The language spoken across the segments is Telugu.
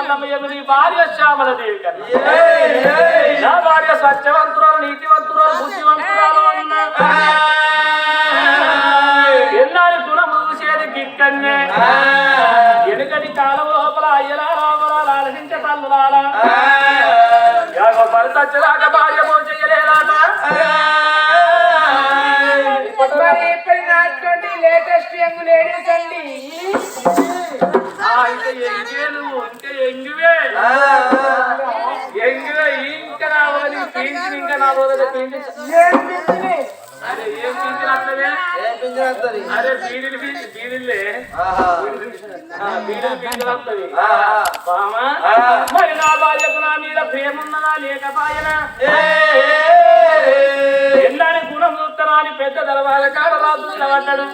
మల్లమ్మ ఎమిది భార్య శ్యామల దేవి కన్నా. నా భార్య సత్యవంతురాలు నీతివంతురాలు బుద్ధివంతురాలు అన్న. ఎన్నారి గుణము చూసేది గిక్కన్నే వెనుకటి కాలం లోపల అయ్యలా రామరాలు ఆలసించే తల్లులారా యాగో భరతచ్చలాగా భార్య చేయలేదాట మరి ఇప్పటి నాటి లేటెస్ట్ యంగ్ లేడీస్ అండి. ఆ, ఇంకా ఎంగివే నువ్వు ఇంకా ఏం business? అరే ఏం పీంచి అట్లనే? అరే బీడీలు పీంచి బీడీలే ఆ, బీడీలు పీంచి వస్తుంది. బామా మరి నా భార్యకు నా మీద ప్రేమ ఉన్నదా లేకపోయినా? ఎల్లాని గుణం చూస్తానా అని పెద్ద దళవాల కాడ రాజు నిలబడ్డాడు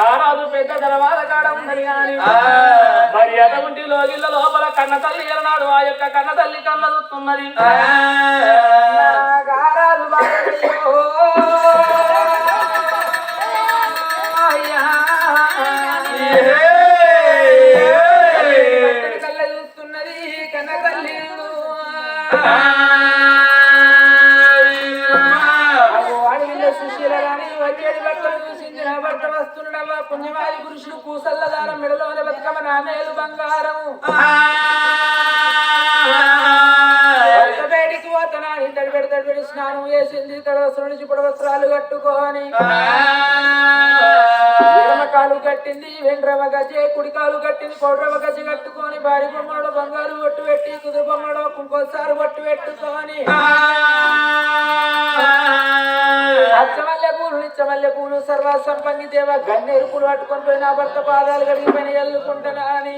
కారాదు పెద్ద దళవాల కాడ ఉన్నది కానీ మరి అటువంటి లోగిళ్ళ లోపల కన్న తల్లి ఎలనాడు ఆ యొక్క కన్న తల్లి కళ్ళ చూస్తున్నది అడవిలో వచ్చేది భర్తను చూసింది నా భర్త పుణ్యమాలి పురుషుడు కూసల్లదారం బతుకమ్మ నా మేలు బంగారం భర్త బయటికి పోతనా? పెడి స్నానం వేసింది తడవసరం నుంచి పొడవస్త్రాలు కట్టుకొని. కాలు కట్టింది వెండ్రవ గజే కుడి కాలు కట్టింది కోడ్రవ గజ కట్టుకొని భారీ బొమ్మలో బంగారు ఒట్టు పెట్టి కుదురు బొమ్మలో ఇంకోసారి ఒట్టు పెట్టుకొని. అచ్చమల్లె పూలు నిచ్చమల్లె పూలు సర్వ సంపంగి దేవ గన్నేరు పూలు పట్టుకొని పోయి నా భర్త పాదాలు కడిగి పని ఎల్లుకుంటున్నా అని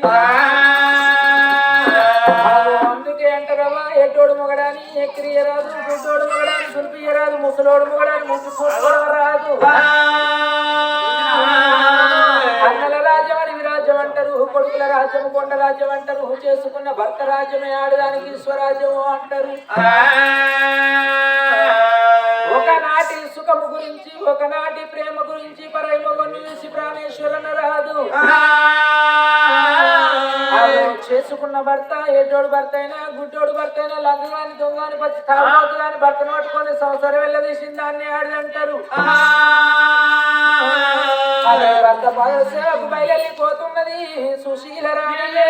అందుకే అంటారమ్మా ఎట్టోడు మొగడాని ఎక్కిరియరాదు గుడ్డోడు మొగడాని దులిపియరాదు ముసలోడు మొగడాని ముద్దు రాదు. అన్నల రాజ్యం అని విరాజ్యం అంటారు కొడుకుల రాజ్యం కొండ రాజ్యం అంటారు చేసుకున్న భర్త రాజ్యమే ఆడదానికి స్వరాజ్యము అంటారు. ఒకనాటి సుఖము గురించి ఒకనాటి ప్రేమ గురించి పరైమగొని చూసి ప్రాణేశ్వరన రాదు చేసుకున్న భర్త ఎడ్డోడు భర్త అయినా గుడ్డోడు భర్త అయినా లంగ గాని దొంగ పచ్చి గాని భర్తను పట్టుకొని సంవత్సరం వెళ్ళదీసిన దాన్ని ఆడి అంటారు. భర్త బయలుపోతున్నది సుశీల రాణియే.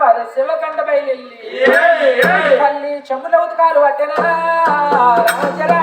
పదసేవ కంట బయలెల్లి తల్లి చెమ్ముల ఉతకాలు పట్టెనా. రామచరా.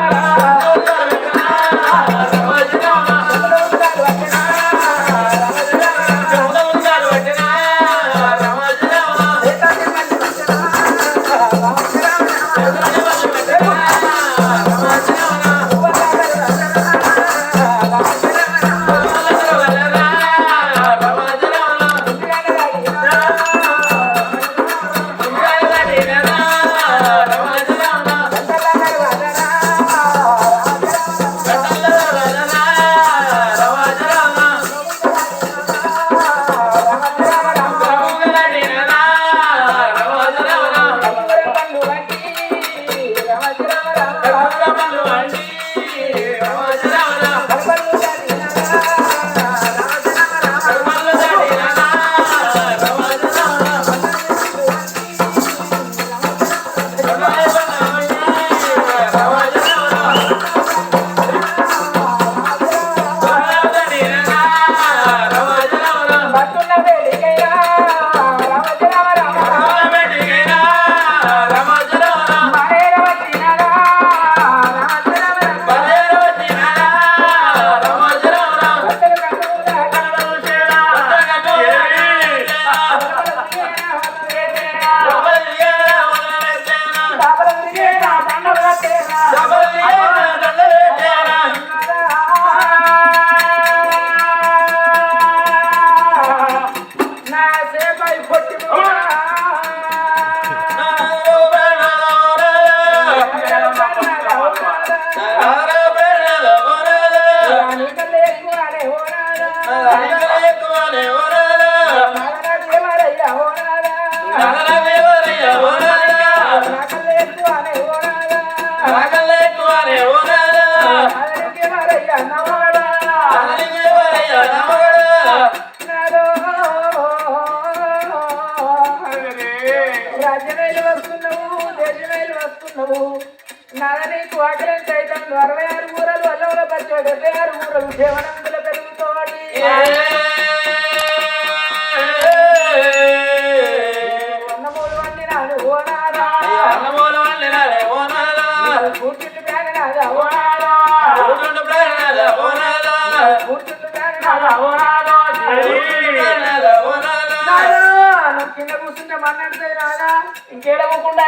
కింద కూర్చుంటే మన్నడితే రాదా ఇంకేడవకుండా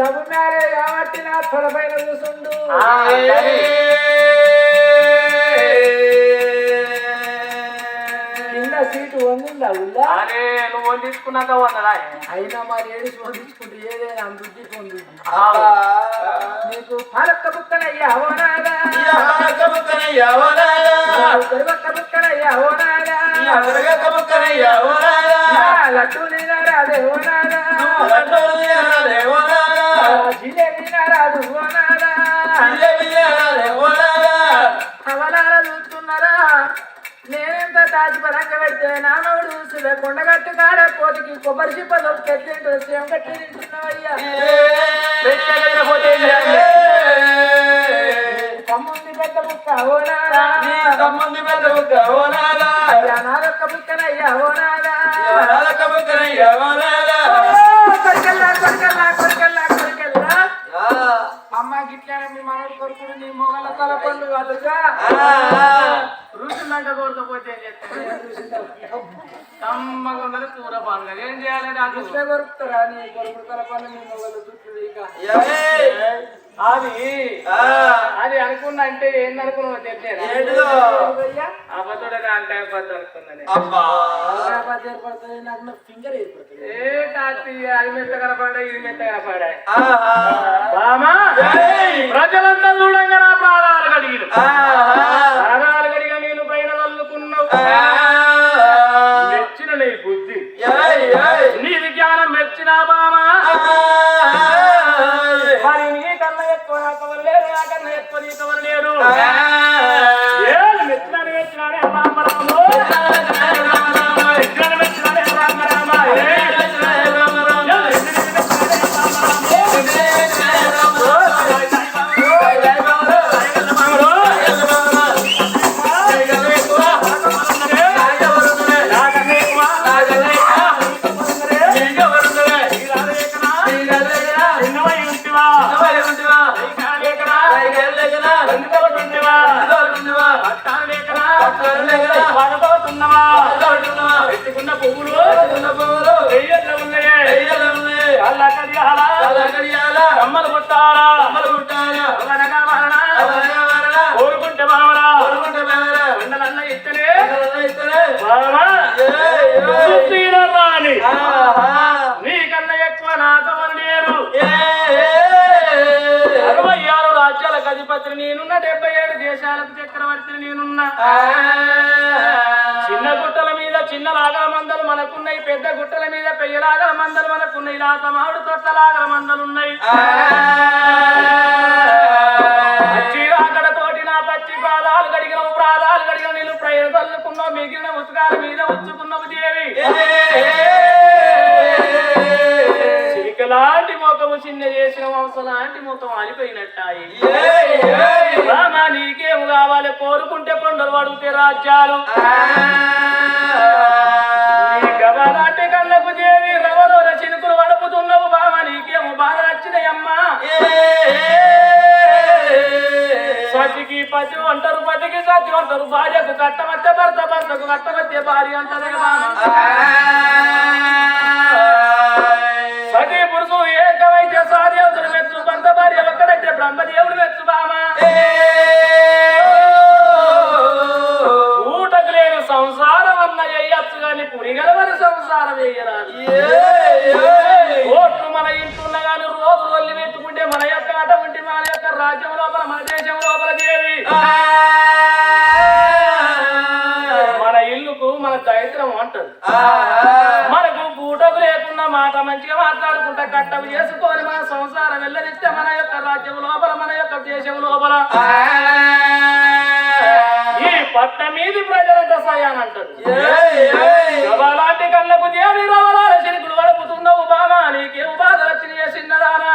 లవ్ మ్యారేజ్ కాబట్టి నా తొడపైన కూర్చుండు. ఉల్లా అరే నువ్వు వండించుకున్నాక వందరా అయినా మరి ఏడు వండించుకుంటే ఏదైనా అంతుంది పొందుద్ది. నీకు పాలక్క బుక్కనయ్యా ఓనాడా? పెరుగక్క బుక్కనయ్యా ఓనాడా? లడ్డు నీనారాదే ఓనాడా? జిలేబీ నారాదు ఓనాడా? అవలాల చూస్తున్నారా? నేనెంత దాచిపరంగా పెడితే నానోడు కొండగట్టు కాడ కోటికి కొబ్బరి చిప్ప దొరికి ఎట్లింటో సేమ్ కట్టి తింటున్నావయ్యా. తమ్ముంది పెద్ద బుక్క ఓనాడా అయ్యా నాదొక్క బుక్కనయ్యా ఓనాడా కొరికెల్లా కొరికెల్లా కొరికెల్లా కొరికెల్లా. అమ్మ గిట్లా మీ మనోడు కొడుకుడు నీ మొగల తల పళ్ళు వాళ్ళుగా రుచున్నాక కోరకపోతే ఏం చేస్తాను కమ్మగా ఉన్నది కూర పాలు ఏం చేయాలి నాకు కొరుకుతారా? నీ కొడుకుడు తల మొగల చుట్టూ ఇక. అది అది అనుకున్నా అంటే ఏంది అనుకున్నావు తెలిసేనా అయ్యా అబద్ధుడగా అంటే అబద్ధం అనుకున్నా నేను. హైదరాబాద్ ఏర్పడుతుంది నాకు నా ఫింగర్ ఏర్పడుతుంది. ఏ తాతి అది మెత్త కనపడా ఇది మెత్త కనపడా బామా! ప్రజలంతా చూడంగా నా ప్రాణాలు కడిగిన ప్రాణాలు కడిగా నేను పైన వల్లుకున్నావు మెచ్చిన నీ బుద్ధి. నీది జ్ఞానం మెచ్చిన బామా. మరి నీ కన్నా ఎక్కువ ఎవరు లేరు నాకన్నా ఎక్కువ నీకు ఎవరు లేరు దేశాలకు చక్రవర్తిని నేనున్నా. చిన్న గుట్టల మీద చిన్న లాగల మందలు మనకున్నాయి పెద్ద గుట్టల మీద పెయ్యలాగల మందలు మనకున్నాయి లాత మామిడి తొట్టలాగల మందలున్నాయి అక్కడ తోటి నా పచ్చి గడిగిన మిగిలిన ఉతుకాల మీద ఉంచుకున్నావు దేవి. చేసిన వంశ లాంటి ముఖం అలిపోయినట్టాయి నీకేం కావాలి? కోరుకుంటే కొండలు అడిగితే రాజ్యాలు. గవలాంటి కళ్ళకు దేవి రవరోల చినుకులు వడుపుతున్నావు బామా నీకేమో బాధ వచ్చినాయమ్మా సతికి పతి అంటారు పతికి సతి అంటారు భార్యకు కట్టమత్తే భర్త భర్తకు కట్టమత్తే భార్య అంటారు సంసారం వేయరాదు. ఓట్లు మన ఇంటున్న గాని రోజులు వల్లి పెట్టుకుంటే మన యొక్క అటువంటి మన యొక్క రాజ్యం లోపల మన దేశం లోపల దేవి మన ఇల్లుకు మన దరిద్రం అంటది. మనకు పూటకు లేకుండా మాట మంచిగా మాట్లాడుకుంటా కట్టలు చేసుకొని మన సంసారం వెళ్ళనిస్తే మన యొక్క రాజ్యం లోపల మన యొక్క దేశం లోపల. పట్ట మీది ప్రజలంతా సయానంటారు రవలాంటి కళ్ళకు దేవి రవలాల శనికులు వడుపుతున్నావు బామా నీకేం బాధ వచ్చిన చిన్నదానా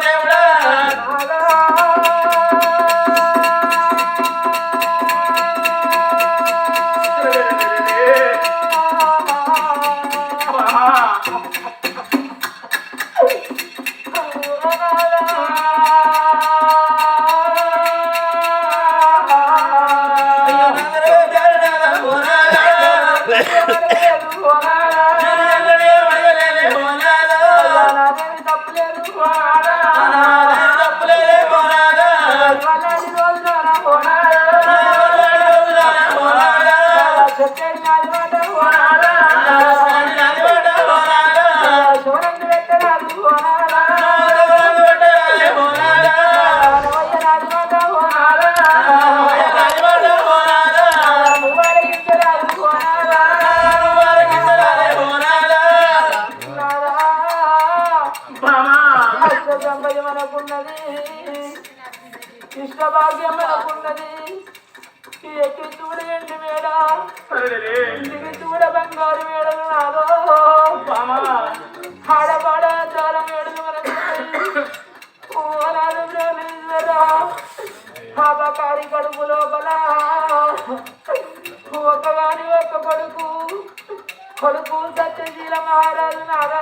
nada. దేవుడా మనకున్నది ఇష్ట భాగ్యం మనకున్నది ఎక్కి చూడండి మేడ ఇంటికి చూడ బంగారు మేడలు నాదో. ఆడపాడ చాలా మేడలు ప్రేమించరా పాపకారి కడుపు లోపల. ఒకగాని ఒక కొడుకు. కొడుకు సత్యశీల మహారాజు నారా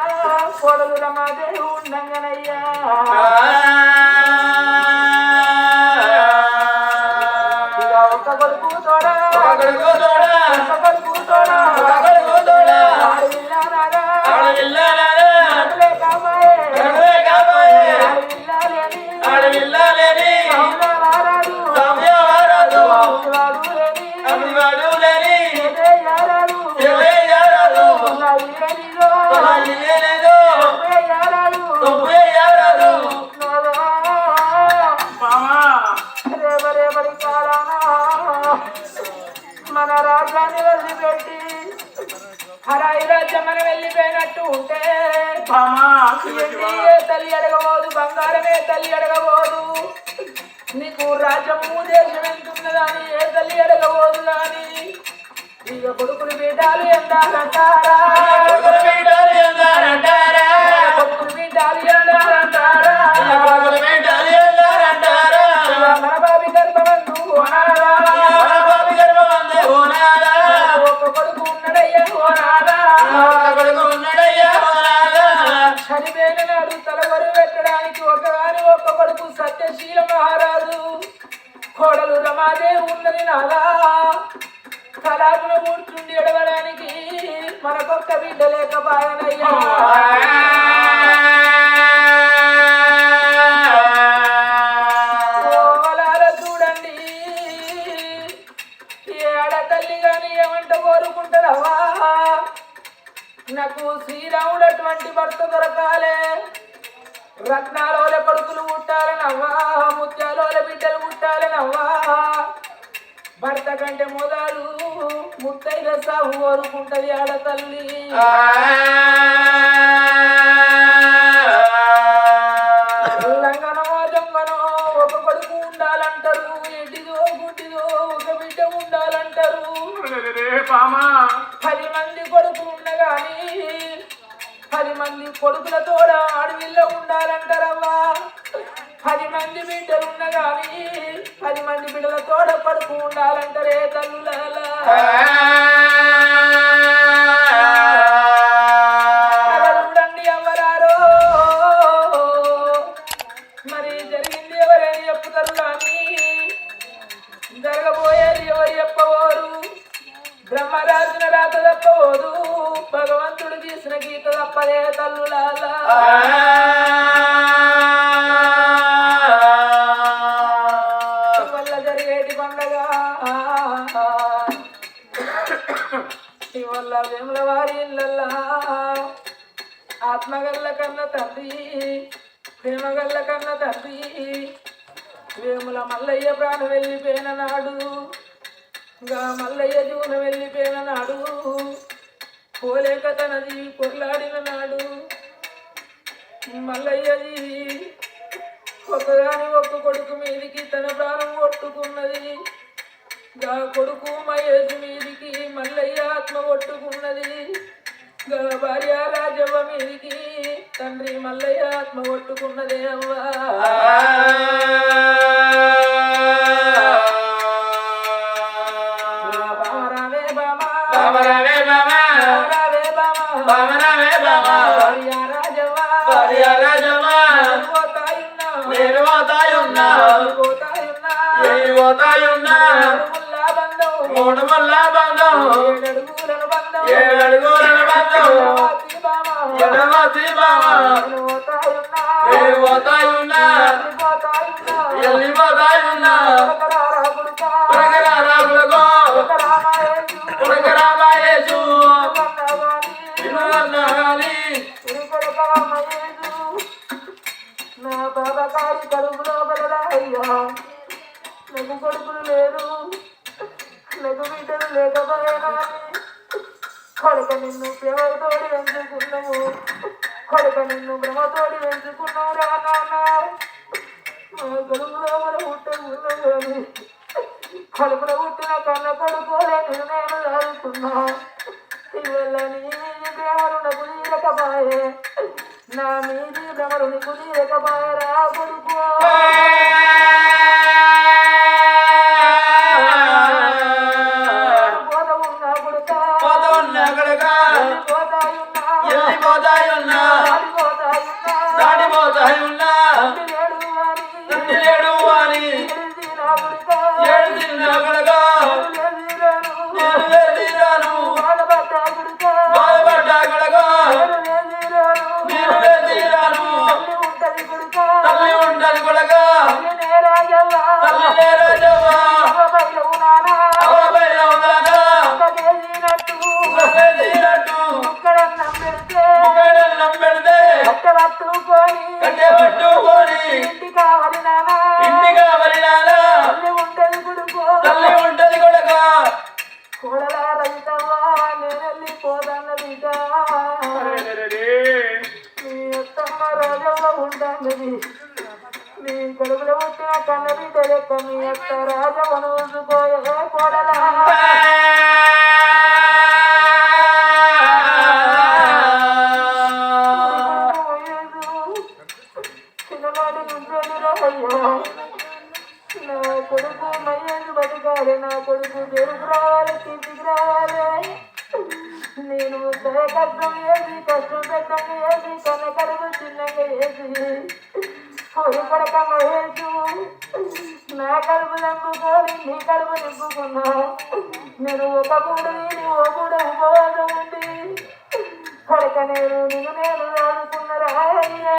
కొడలు రమాదేవి ఉండంగనయ్యా. కోడలు రమాదే ఉన్నది నాలా. కళాకుల కూర్చుండి ఎడవడానికి మనకొక్క బిడ్డ లేకపోయానయ్యా. చూడండి. ఏ ఆడతల్లి గాని ఏమంట కోరుకుంటారవ్వా? నాకు శ్రీరాముడు అటువంటి భర్త దొరకాలే. రత్నాలోల కొడుకులు పుట్టాలనవ్వా ముత్యాలోల బిడ్డలు పుట్టాలనవ్వా భర్త కంటే మొదలు ముత్తైన సాగు కోరుకుంటది ఒక కొడుకు ఉండాలంటారు ఎటిదో గుడ్డిదో ఒక బిడ్డ ఉండాలంటారు. పది మంది కొడుకులు ఉండగాని పది మంది కొడుకుల తోడ అడవిలో ఉండాలంటారవ్వా. పది మంది బిడ్డలు పది మంది బిడ్డల తోడ పడుకు ఉండాలంటారే ఎవరారో మరి జరిగింది ఎవరైనా కానీ జరగబోయేది ఎవరు భగవంతుడు తీసిన గీత తప్పదే తల్లులాలా వల్ల వారి ఇళ్ళల్లా ఆత్మగల్ల కన్న తండ్రి ప్రేమగల్ల కన్న తండ్రి. వేముల మల్లయ్య ప్రాణం వెళ్ళిపోయిన నాడు ఇంకా మల్లయ్య జీవన వెళ్ళిపోయిన నాడు పోలేక తనది కొర్లాడిన కొట్లాడిన నాడు మల్లయ్య జీవి ఒకదాని ఒక్క కొడుకు మీదికి తన ప్రాణం కొట్టుకున్నది గా కొడుకు మహేష్ మీదికి మల్లయ్య ఆత్మ కొట్టుకున్నది గా భార్య రాజవ్వ మీదికి తండ్రి మల్లయ్య ఆత్మ కొట్టుకున్నదే అవ్వా. పోతాయున్నా పోతాయున్నా బంధం మూడు మల్ల బంధం. ఏడడుగుల ఎడమతి వెళ్ళిపోతాయున్నా నా బాబకారి కడుపులో బలరాయ్యా నాకు కొడుకులు లేరు నాకు బిడ్డలు లేకపోయినా కొడుక నిన్ను ప్రేమతోడి పెంచుకున్నాము కొడుక నిన్ను భ్రమతోడి పెంచుకున్నావు రా నాన్న. మా మన పుట్టే కానీ పుట్టిన కన్న కొడుకోలే నేను నేను దారుతున్నా ఇవల్ల నీ ప్రేమలు నాకు తీరకపాయే. నా మీది భ్రమలు నీకు తీరకపాయే రా దాడిపోతాయున్నా నీ అత్తమ్మ నీ కడుపులో పుట్టిన కన్న బిడ్డ లెక్క మీ అత్త రాజవ్వను చూసుకోయే కోడలా? నింపుకొని నింపుకున్నావు నేను ఒక గుడి నీ ఓ కూడా ఉపవాసం ఉండి కొడక నేను నిన్ను నేను ఆడుకున్న రాయ్యా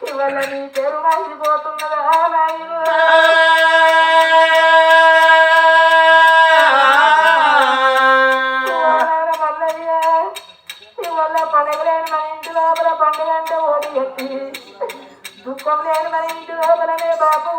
ఇవాళ నీ పేరు మర్చిపోతున్నదా మల్లయ్య, ఇవాళ పండుగ మన ఇంటి లోపల పండుగ అంటే ఓడి ఎత్తి దుఃఖం లేని మన ఇంటి లోపలనే బాబు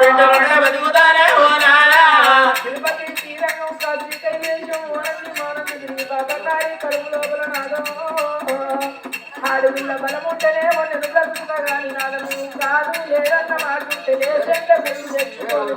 బిడ్డలోనే బతుకుతానే ఓ నాదా అడుగుల బలముంటేనే మొన్న బ్రతుకుతా కానీ నాదము కాదు లేదన్న తెలియజేస్తే పెళ్ళి చేసుకోవాలి